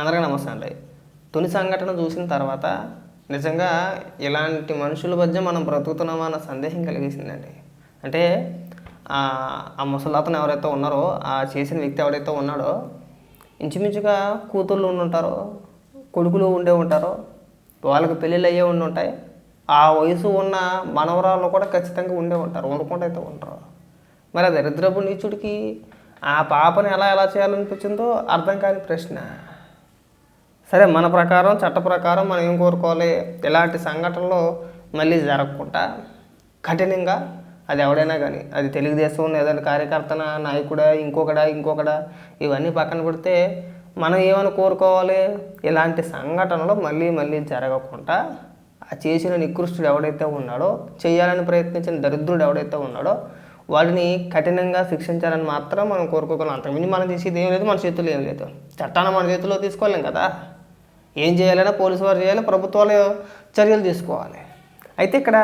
అందరికీ నమస్తే అండి. తొలి సంఘటన చూసిన తర్వాత నిజంగా ఇలాంటి మనుషుల మధ్య మనం బ్రతుకుతున్నామా అన్న సందేహం కలిగేసిందండి. అంటే ఆ ముసలాతను ఎవరైతే ఉన్నారో ఆ చేసిన వ్యక్తి ఎవరైతే ఉన్నాడో ఇంచుమించుగా కూతుళ్ళు ఉండి ఉంటారో కొడుకులు ఉండే ఉంటారో వాళ్ళకి పెళ్ళిళ్ళు అయ్యే ఉండి ఉంటాయి. ఆ వయసు ఉన్న మనవరాళ్ళు కూడా ఖచ్చితంగా ఉండే ఉంటారు ఉండకుండా అయితే ఉంటారు. మరి ఆ దరిద్రపు నీచుడికి ఆ పాపని ఎలా ఎలా చేయాలనిపించిందో అర్థం కాని ప్రశ్న. సరే మన ప్రకారం చట్ట ప్రకారం మనం ఏం కోరుకోవాలి? ఇలాంటి సంఘటనలు మళ్ళీ జరగకుండా కఠినంగా అది ఎవడైనా కానీ అది తెలుగుదేశం ఏదైనా కార్యకర్తన నాయకుడా ఇంకొకడా ఇంకొకడా ఇవన్నీ పక్కన పెడితే మనం ఏమని కోరుకోవాలి? ఇలాంటి సంఘటనలు మళ్ళీ మళ్ళీ జరగకుండా ఆ చేసిన నికృష్టుడు ఎవడైతే ఉన్నాడో చేయాలని ప్రయత్నించిన దరిద్రుడు ఎవడైతే ఉన్నాడో వాడిని కఠినంగా శిక్షించాలని మాత్రం మనం కోరుకోగలం. అంతకుమించి మనం చేసేది ఏం లేదు మన చేతుల్లో ఏం లేదు. చట్టాన్ని మన చేతుల్లో తీసుకోలేం కదా? ఏం చేయాలన్నా పోలీసు వారు చేయాలి ప్రభుత్వాలు చర్యలు తీసుకోవాలి. అయితే ఇక్కడ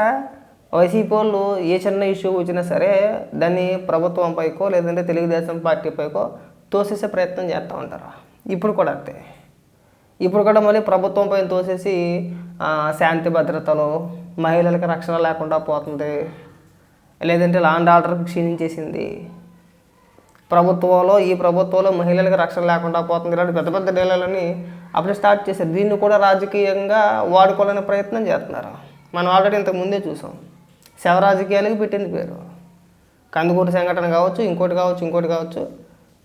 వైసీపీ వాళ్ళు ఏ చిన్న ఇష్యూ వచ్చినా సరే దాన్ని ప్రభుత్వం పైకో లేదంటే తెలుగుదేశం పార్టీ పైకో తోసేసే ప్రయత్నం చేస్తూ ఉంటారు. ఇప్పుడు కూడా అంతే. ఇప్పుడు కూడా మళ్ళీ ప్రభుత్వం పైన తోసేసి శాంతి భద్రతలు మహిళలకు రక్షణ లేకుండా పోతుంది. లేదంటే లాండ్ ఆర్డర్ క్షీణించేసింది. ప్రభుత్వంలో ఈ ప్రభుత్వంలో మహిళలకు రక్షణ లేకుండా పోతుంది. ఇలాంటి పెద్ద పెద్ద డీలర్లని అప్పుడే స్టార్ట్ చేశారు. దీన్ని కూడా రాజకీయంగా వాడుకోవాలనే ప్రయత్నం చేస్తున్నారు. మనం ఆల్రెడీ ఇంతకు ముందే చూసాం. శవ రాజకీయాలకి పెట్టింది పేరు. కందుకూరు సంఘటన కావచ్చు ఇంకోటి కావచ్చు ఇంకోటి కావచ్చు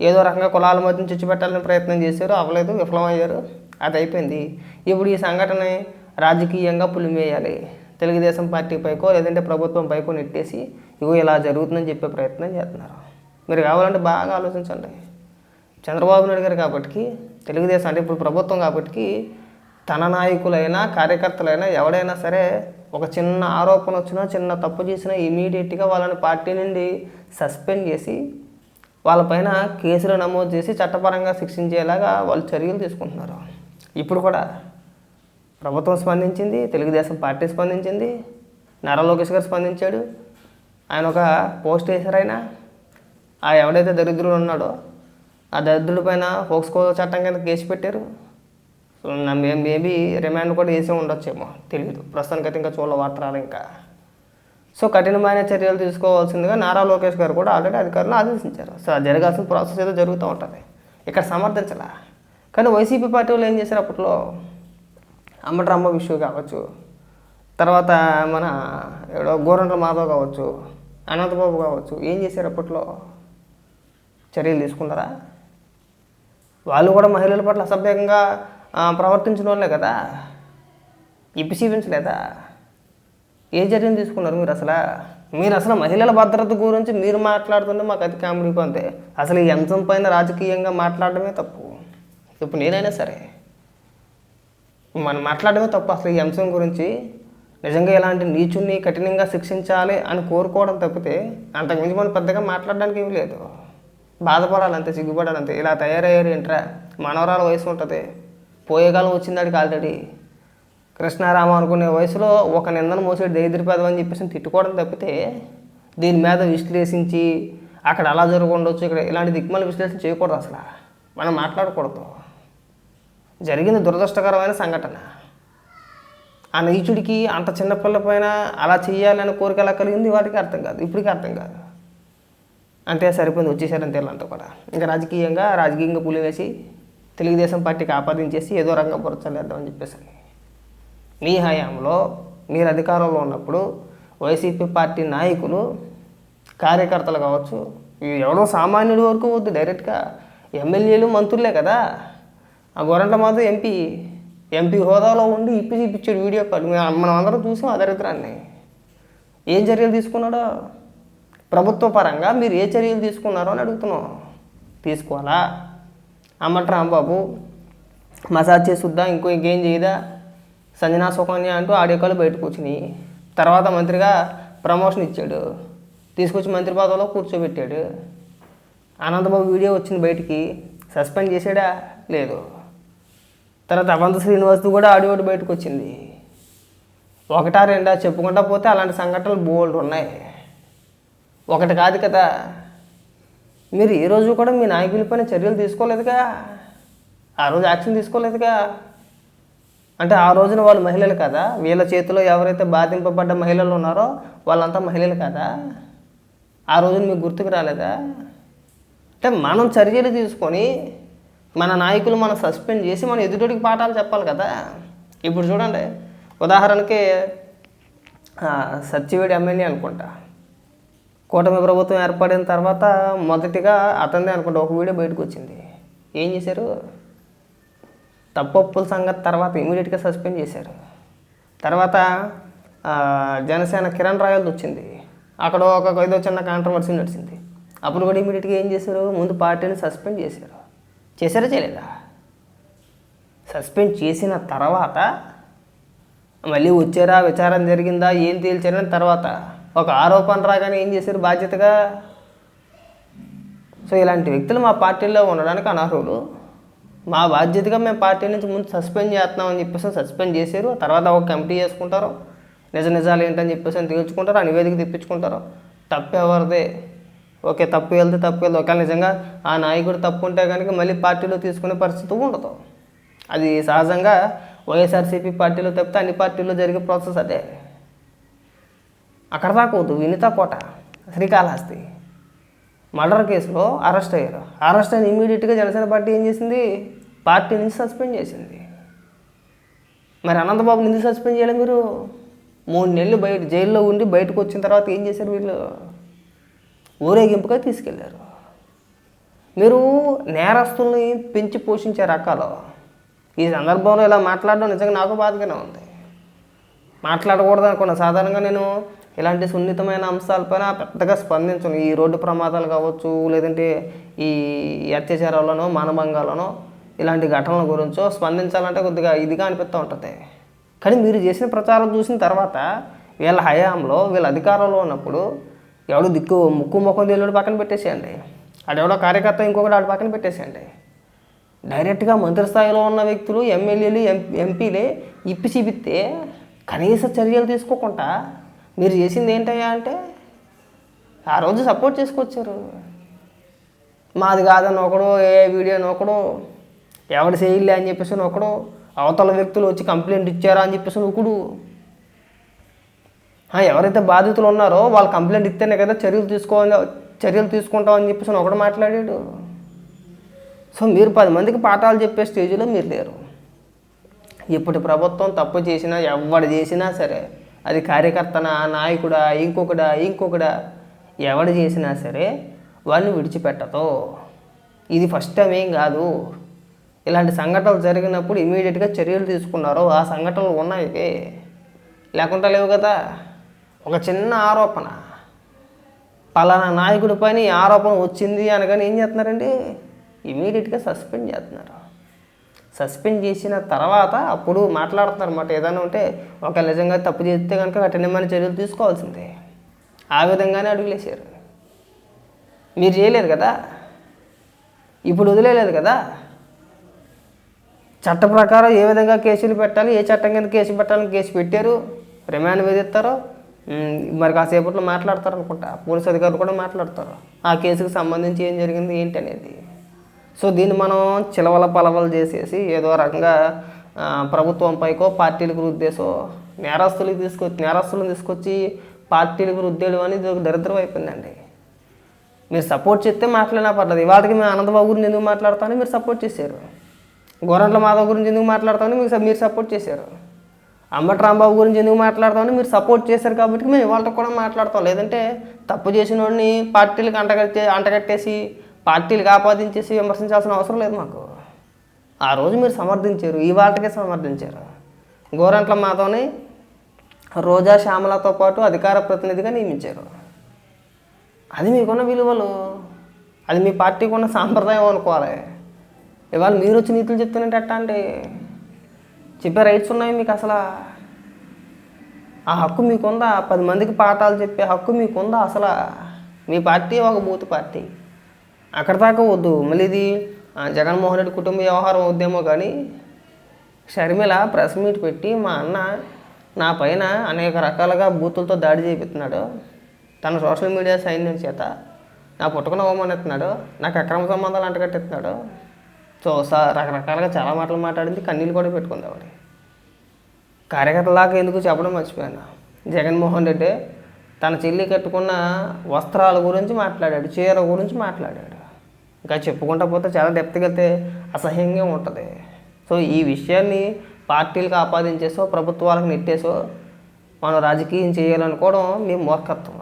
ఏదో రకంగా కులాల మధ్య చిచ్చు పెట్టాలని ప్రయత్నం చేశారు అవ్వలేదు విఫలమయ్యారు అది అయిపోయింది. ఇప్పుడు ఈ సంఘటన రాజకీయంగా పులిమేయాలి. తెలుగుదేశం పార్టీ పైకో లేదంటే ప్రభుత్వం పైకో నెట్టేసి ఇగో ఇలా జరుగుతుందని చెప్పే ప్రయత్నం చేస్తున్నారు. మీరు కావాలంటే బాగా ఆలోచించండి. చంద్రబాబు నాయుడు గారు కాబట్టి తెలుగుదేశం అంటే ఇప్పుడు ప్రభుత్వం కాబట్టి తన నాయకులైనా కార్యకర్తలైనా ఎవడైనా సరే ఒక చిన్న ఆరోపణ వచ్చినా చిన్న తప్పు చేసినా ఇమీడియట్గా వాళ్ళని పార్టీ నుండి సస్పెండ్ చేసి వాళ్ళపైన కేసులు నమోదు చేసి చట్టపరంగా శిక్షించేలాగా వాళ్ళు చర్యలు తీసుకుంటున్నారు. ఇప్పుడు కూడా ప్రభుత్వం స్పందించింది తెలుగుదేశం పార్టీ స్పందించింది నారా లోకేష్ గారు స్పందించాడు. ఆయన ఒక పోస్ట్ వేశారు ఆయన. ఆ ఎవడైతే దరిద్రుడు ఉన్నాడో ఆ దరిద్రుడి పైన ఫోక్స్కో చట్టం కింద కేసు పెట్టారు. మేబీ రిమాండ్ కూడా వేసే ఉండొచ్చేమో తెలియదు ప్రస్తుతానికైతే ఇంకా చూడ వార్తరాలు ఇంకా. సో కఠినమైన చర్యలు తీసుకోవాల్సిందిగా నారా లోకేష్ గారు కూడా ఆల్రెడీ అధికారులు ఆదేశించారు. సో అది జరగాల్సిన ప్రాసెస్ ఏదో జరుగుతూ ఉంటుంది. ఇక్కడ సమర్థించలా. కానీ వైసీపీ పార్టీ వాళ్ళు ఏం చేశారు అప్పట్లో? అమ్మడ్రమ్మ విషయం కావచ్చు. తర్వాత మన ఎవడో గోరంట్ల మాధవ్ కావచ్చు అనంతబాబు కావచ్చు ఏం చేశారు అప్పట్లో? చర్యలు తీసుకున్నారా? వాళ్ళు కూడా మహిళల పట్ల అసభ్యంగా ప్రవర్తించిన వాళ్ళే కదా? ఇప్పిచీపించలేదా ఏ చర్యలు తీసుకున్నారు మీరు అసలు? మీరు అసలు మహిళల భద్రత గురించి మీరు మాట్లాడుతుంటే మాకు అతి కామెడీగా అంతే. అసలు ఈ అంశం పైన రాజకీయంగా మాట్లాడడమే తప్పు. ఇప్పుడు నేనైనా సరే మనం మాట్లాడడమే తప్పు అసలు ఈ అంశం గురించి. నిజంగా ఇలాంటి నీచుని కఠినంగా శిక్షించాలి అని కోరుకోవడం తప్పితే అంతకుమించి మనం పెద్దగా మాట్లాడడానికి ఏమీ లేదు. బాధపడాలంతే సిగ్గుపడాలంతే. ఇలా తయారయ్యారు ఏంట్రా? మనవరాల వయసు ఉంటుంది. పోయే కాలం వచ్చిందాడికి ఆల్రెడీ కృష్ణారామ అనుకునే వయసులో ఒక నిందను మోసేది దైద్రిపదం అని చెప్పేసి తిట్టుకోవడం తప్పితే దీని మీద విశ్లేషించి అక్కడ అలా జరుగుండొచ్చు ఇక్కడ ఇలాంటి దిక్మల విశ్లేషణ చేయకూడదు అసలు. మనం మాట్లాడకూడదు. జరిగింది దురదృష్టకరమైన సంఘటన. ఆ నీచుడికి అంత చిన్నపిల్ల పైన అలా చేయాలని కోరిక ఎలా కలిగింది? వాటికి అర్థం కాదు. ఇప్పటికీ అర్థం కాదు. అంతే సరిపోయింది వచ్చేసారని అంతే కూడా. ఇంకా రాజకీయంగా రాజకీయంగా పులి వేసి తెలుగుదేశం పార్టీకి ఆపాదించేసి ఏదో రంగం పొరచలేద్దామని చెప్పేసి. మీ హయాంలో మీరు అధికారంలో ఉన్నప్పుడు వైసీపీ పార్టీ నాయకులు కార్యకర్తలు కావచ్చు ఎవడో సామాన్యుడి వరకు వద్దు డైరెక్ట్గా. ఎమ్మెల్యేలు మంత్రులే కదా. ఆ గొరంట మాత్రం ఎంపీ ఎంపీ హోదాలో ఉండి ఇప్పి చూపించాడు వీడియో కాల్. మనం అందరం చూసాం ఆ దరిద్రాన్ని. ఏం చర్యలు తీసుకున్నాడో? ప్రభుత్వ పరంగా మీరు ఏ చర్యలు తీసుకున్నారో అని అడుగుతున్నాం. తీసుకోవాలా? అమ్మట రాంబాబు మసాజ్ చేసుద్దా? ఇంకో ఇంకేం చేయదా? సంజనా సుకన్య అంటూ ఆడియో కాల్ బయటకు వచ్చినాయి. తర్వాత మంత్రిగా ప్రమోషన్ ఇచ్చాడు. తీసుకొచ్చి మంత్రి పదవిలో కూర్చోబెట్టాడు. అనంతబాబు వీడియో వచ్చింది బయటికి. సస్పెండ్ చేసాడా లేదు. తర్వాత అవంత శ్రీనివాస్ది కూడా ఆడియో బయటకు వచ్చింది. ఒకటా రెండా చెప్పుకుంటా పోతే అలాంటి సంఘటనలు బోల్డ్ ఉన్నాయి. ఒకటి కాదు కదా. మీరు ఈ రోజు కూడా మీ నాయకుల పైన చర్యలు తీసుకోలేదుగా? ఆ రోజు యాక్షన్ తీసుకోలేదుగా? అంటే ఆ రోజున వాళ్ళు మహిళలు కదా? వీళ్ళ చేతిలో ఎవరైతే బాధింపబడ్డ మహిళలు ఉన్నారో వాళ్ళంతా మహిళలు కదా? ఆ రోజున మీకు గుర్తుకు రాలేదా? అంటే మనం చర్యలు తీసుకొని మన నాయకులు మనం సస్పెండ్ చేసి మన ఎదుటికి పాఠాలు చెప్పాలి కదా? ఇప్పుడు చూడండి. ఉదాహరణకి సత్యవేడి ఎమ్మెల్యే అనుకుంటా. కూటమి ప్రభుత్వం ఏర్పడిన తర్వాత మొదటిగా అతనిదే అనుకుంటా ఒక వీడియో బయటకు వచ్చింది. ఏం చేశారు? తప్పొప్పుల సంగతి తర్వాత ఇమీడియట్గా సస్పెండ్ చేశారు. తర్వాత జనసేన కిరణ్ రాయల్ది వచ్చింది. అక్కడ ఒక ఏదో చిన్న కాంట్రవర్సీ నడిచింది. అప్పుడు కూడా ఇమీడియట్గా ఏం చేశారు? ముందు పార్టీని సస్పెండ్ చేశారు. చేశారా చేయలేదా? సస్పెండ్ చేసిన తర్వాత మళ్ళీ వచ్చారా? విచారం జరిగిందా? ఏం తేల్చారని తర్వాత ఒక ఆరోపణ రాగానే ఏం చేశారు? బాధ్యతగా సో ఇలాంటి వ్యక్తులు మా పార్టీలో ఉండడానికి అనర్హులు. మా బాధ్యతగా మేము పార్టీ నుంచి ముందు సస్పెండ్ చేస్తున్నామని చెప్పేసి సస్పెండ్ చేశారు. తర్వాత ఒక కమిటీ చేసుకుంటారు నిజ నిజాలు ఏంటని చెప్పేసి అని తేల్చుకుంటారు. ఆ నివేదిక తెప్పించుకుంటారు. తప్పు ఎవరిదే? ఓకే తప్పు వెళ్తే తప్పు వెళ్తే ఒకవేళ నిజంగా ఆ నాయకుడు తప్పు ఉంటే కనుక మళ్ళీ పార్టీలో తీసుకునే పరిస్థితి ఉండదు. అది సహజంగా వైఎస్ఆర్సీపీ పార్టీలో తప్పితే అన్ని పార్టీల్లో జరిగే ప్రాసెస్ అదే. అక్కడ దాకా వద్దు వినిత కోట శ్రీకాళహస్తి. మర్డర్ కేసులో అరెస్ట్ అయ్యారు. అరెస్ట్ అయిన ఇమీడియట్గా జనసేన పార్టీ ఏం చేసింది? పార్టీ నుంచి సస్పెండ్ చేసింది. మరి అనంతబాబు ఎందుకు సస్పెండ్ చేయలేదు మీరు మూడు నెలలు బయట జైల్లో ఉండి బయటకు వచ్చిన తర్వాత ఏం చేశారు వీళ్ళు? ఊరేగింపుగా తీసుకెళ్ళారు. మీరు నేరస్తుల్ని పెంచి పోషించే రకాలు ఈ సందర్భంలో ఇలా మాట్లాడడం నిజంగా నాకు బాధగానే ఉంది. మాట్లాడకూడదు అనుకున్నా. సాధారణంగా నేను ఇలాంటి సున్నితమైన అంశాలపైన పెద్దగా స్పందించను. ఈ రోడ్డు ప్రమాదాలు కావచ్చు లేదంటే ఈ అత్యాచారాలనో మానభంగాలనో ఇలాంటి ఘటనల గురించో స్పందించాలంటే కొద్దిగా ఇదిగా అనిపిస్తూ ఉంటుంది. కానీ మీరు చేసిన ప్రచారం చూసిన తర్వాత వీళ్ళ హయాంలో వీళ్ళ అధికారంలో ఉన్నప్పుడు ఎవడు దిక్కు ముక్కు ముఖం దేవుడు పక్కన పెట్టేసేయండి. ఆడెవడో కార్యకర్త ఇంకొకటి ఆడు పక్కన పెట్టేసేయండి. డైరెక్ట్గా మంత్రి స్థాయిలో ఉన్న వ్యక్తులు ఎమ్మెల్యేలు ఎం ఎంపీలే ఇప్పి చూపిస్తే కనీస చర్యలు తీసుకోకుండా మీరు చేసింది ఏంటయ్యా అంటే ఆ రోజు సపోర్ట్ చేసుకొచ్చారు. మాది కాదని ఒకడు ఏ వీడియో ఒకడు ఎవడు చేయలే అని చెప్పేసి ఒకడు అవతల వ్యక్తులు వచ్చి కంప్లైంట్ ఇచ్చారా అని చెప్పేసి ఒకడు. ఎవరైతే బాధితులు ఉన్నారో వాళ్ళు కంప్లైంట్ ఇస్తేనే కదా చర్యలు తీసుకో చర్యలు తీసుకుంటామని చెప్పేసి ఒకడు మాట్లాడాడు. సో మీరు పది మందికి పాఠాలు చెప్పే స్టేజ్లో మీరు లేరు. ఇప్పుడు ప్రభుత్వం తప్పు చేసినా ఎవడు చేసినా సరే అది కార్యకర్తనా నాయకుడా ఇంకొకడా ఇంకొకడా ఎవడు చేసినా సరే వాళ్ళని విడిచిపెట్టదు ఇది ఫస్ట్ టైం ఏం కాదు. ఇలాంటి సంఘటనలు జరిగినప్పుడు ఇమీడియట్గా చర్యలు తీసుకున్నారు. ఆ సంఘటనలు ఉన్నాయి లేకుండా లేవు కదా. ఒక చిన్న ఆరోపణ. పలానా నాయకుడి పైన ఆరోపణ వచ్చింది అనగానే ఏం చేస్తున్నారండి? ఇమీడియట్గా సస్పెండ్ చేస్తున్నారు. సస్పెండ్ చేసిన తర్వాత అప్పుడు మాట్లాడుతున్నారు అనమాట ఏదైనా ఉంటే ఒక నిజంగా తప్పు చేస్తే కనుక కఠినమైన చర్యలు తీసుకోవాల్సిందే. ఆ విధంగానే అడుగులేశారు. మీరు చేయలేదు కదా? ఇప్పుడు వదిలేదు కదా? చట్ట ప్రకారం ఏ విధంగా కేసులు పెట్టాలి ఏ చట్టం కింద కేసు పెట్టాలని కేసు పెట్టారు? రిమాండ్ విధిస్తారు మరి కాసేపట్లో మాట్లాడతారు అనుకుంటా పోలీస్ అధికారులు కూడా మాట్లాడతారు. ఆ కేసుకు సంబంధించి ఏం జరిగింది ఏంటి అనేది సో దీన్ని మనం చిలవల పలవలు చేసేసి ఏదో రకంగా ప్రభుత్వంపైకో ప్రభుత్వం పైకో పార్టీలకు రుద్దేసో నేరస్తులకు తీసుకొచ్చి నేరస్తులను తీసుకొచ్చి పార్టీలకు రుద్దేయడం అనేది ఒక దరిద్రం అయిపోయిందండి. మీరు సపోర్ట్ చేస్తే మాట్లాడినా పర్లేదు. ఇవాళకి మేము ఆనందబాబు గురించి ఎందుకు మాట్లాడతామని మీరు సపోర్ట్ చేశారు. గోరంట్ల మాధవ్ గురించి ఎందుకు మాట్లాడతామని మీకు మీరు సపోర్ట్ చేశారు. అమ్మటి రాంబాబు గురించి ఎందుకు మాట్లాడతామని మీరు సపోర్ట్ చేశారు కాబట్టి మేము ఇవాళ కూడా మాట్లాడతాం. లేదంటే తప్పు చేసిన వాడిని పార్టీలకు అంటగట్టే అంటగట్టేసి పార్టీలకు ఆపాదించేసి విమర్శించాల్సిన అవసరం లేదు మాకు. ఆ రోజు మీరు సమర్థించారు ఈ వాళ్ళకే సమర్థించారు. గోరంట్ల మాధవ్ని రోజా శ్యామలతో పాటు అధికార ప్రతినిధిగా నియమించారు. అది మీకున్న విలువలు. అది మీ పార్టీకి ఉన్న సాంప్రదాయం అనుకోవాలి. ఇవాళ మీరు వచ్చి నీతులు చెప్తున్నట్ట అండి చెప్పే రైట్స్ ఉన్నాయి మీకు అసలు? ఆ హక్కు మీకుందా? పది మందికి పాఠాలు చెప్పే హక్కు మీకుందా అసలు? మీ పార్టీ ఒక బూత్ పార్టీ. అక్కడ దాకా వద్దు. మళ్ళీ ఇది ఆ, జగన్మోహన్ రెడ్డి కుటుంబ వ్యవహారం వద్దేమో కానీ షర్మిల ప్రెస్ మీట్ పెట్టి మా అన్న నా పైన అనేక రకాలుగా బూతులతో దాడి చేపిస్తున్నాడు. తన సోషల్ మీడియా సైన్యం చేత నా పుట్టుకున్న అవ్వమనిస్తున్నాడు నాకు అక్రమ సంబంధాలు అంటగట్టిస్తున్నాడు. సో సో రకరకాలుగా చాలా మాటలు మాట్లాడింది కన్నీళ్ళు కూడా పెట్టుకుంది ఆవిడ. కార్యకర్తలాగా ఎందుకు చెప్పడం మర్చిపోయాను. జగన్మోహన్ రెడ్డి తన చెల్లి కట్టుకున్న వస్త్రాల గురించి మాట్లాడాడు చీర గురించి మాట్లాడాడు. ఇంకా చెప్పుకుంటా పోతే చాలా డెప్త్కి వెళ్తే అసహ్యంగా ఉంటుంది. సో ఈ విషయాన్ని పార్టీలకు ఆపాదించేసో ప్రభుత్వాలకు నెట్టేసో మనం రాజకీయం చేయాలనుకోవడం మీ మూర్ఖత్వం